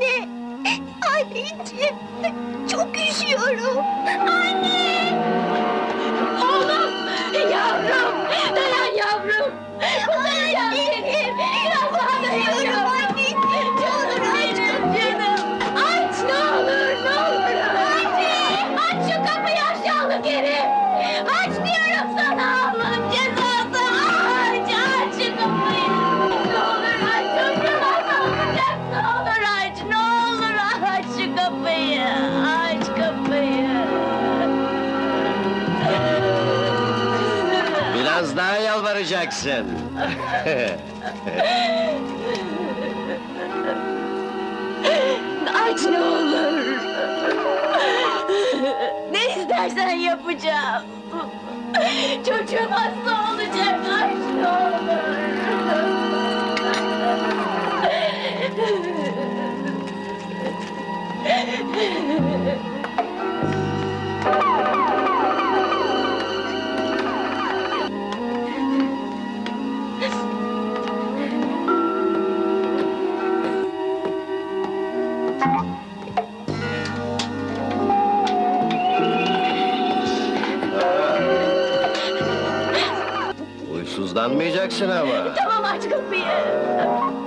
Anne! Anneciğim! Çok üşüyorum! Anne! Oğlum! Yavrum! Dayan yavrum! Biraz daha yalvaracaksın. Aç ne olur. Ne istersen yapacağım. Çocuğum hasta olacak. Aç ne olur. Huysuzlanmayacaksın ama. Tamam aç kapıyı.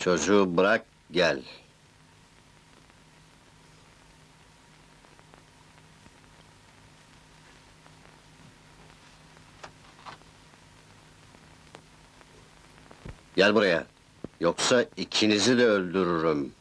Çocuğu bırak gel. Gel buraya. Yoksa ikinizi de öldürürüm.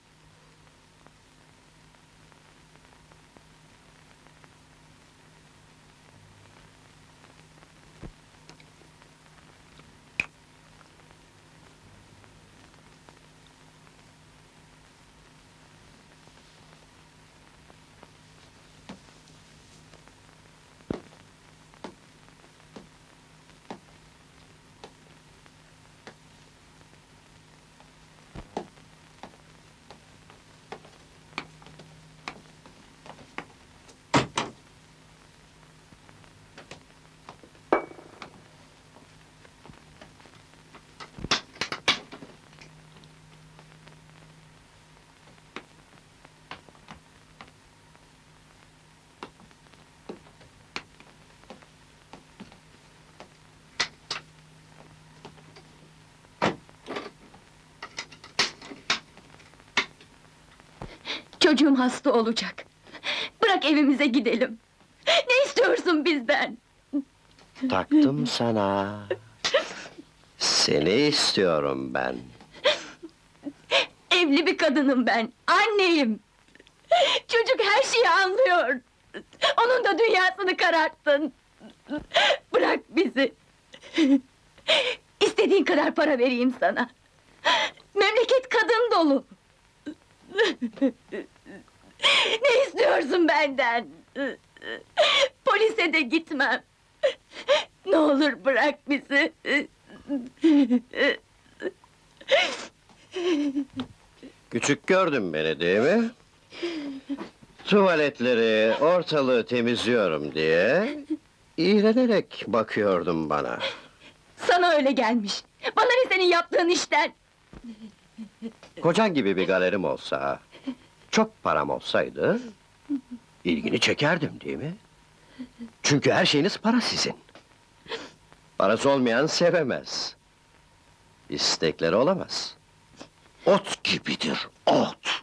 Çocuğum hasta olacak. Bırak evimize gidelim. Ne istiyorsun bizden? Taktım sana. Seni istiyorum ben. Evli bir kadınım ben, anneyim. Çocuk her şeyi anlıyor. Onun da dünyasını kararttın. Bırak bizi. İstediğin kadar para vereyim sana. Memleket kadın dolu. Ne istiyorsun benden? Polise de gitmem. Ne olur bırak bizi. Küçük gördün beni değil mi? Tuvaletleri, ortalığı temizliyorum diye... ...iğrenerek bakıyordum bana. Sana öyle gelmiş. Bana ne senin yaptığın işten? Kocan gibi bir galerim olsa... ...çok param olsaydı... ...ilgini çekerdim değil mi? Çünkü her şeyiniz para sizin. Parası olmayan sevemez. İstekleri olamaz. Ot gibidir, ot!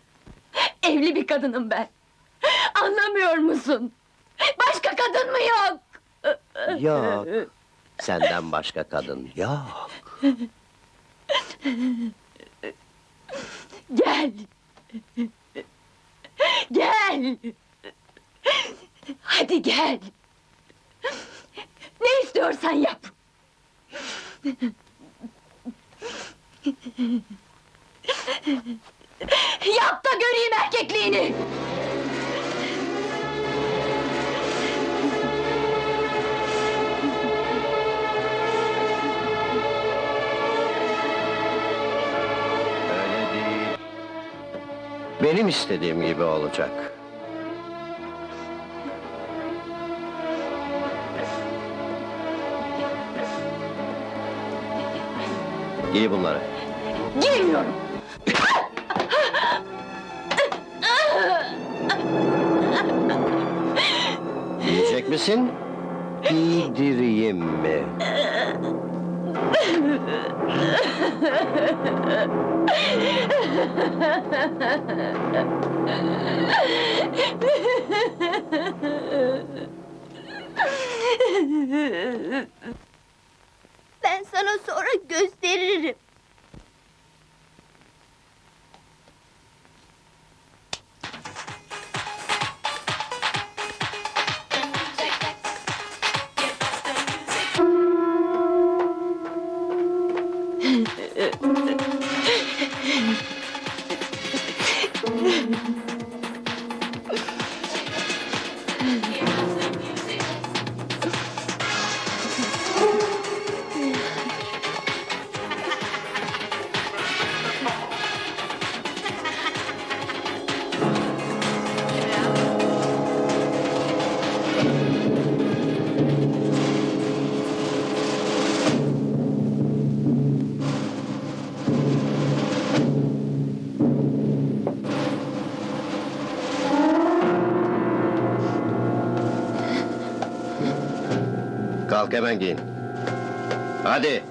Evli bir kadınım ben. Anlamıyor musun? Başka kadın mı yok? Yok, senden başka kadın yok. Gel. Gel. Hadi gel. Ne istiyorsan yap. Yap da göreyim erkekliğini. Benim istediğim gibi olacak. Giy bunları. Giymiyorum. Giyecek misin? Giydireyim mi? Ben sana sonra gösteririm. Kalk hemen giyin. Hadi.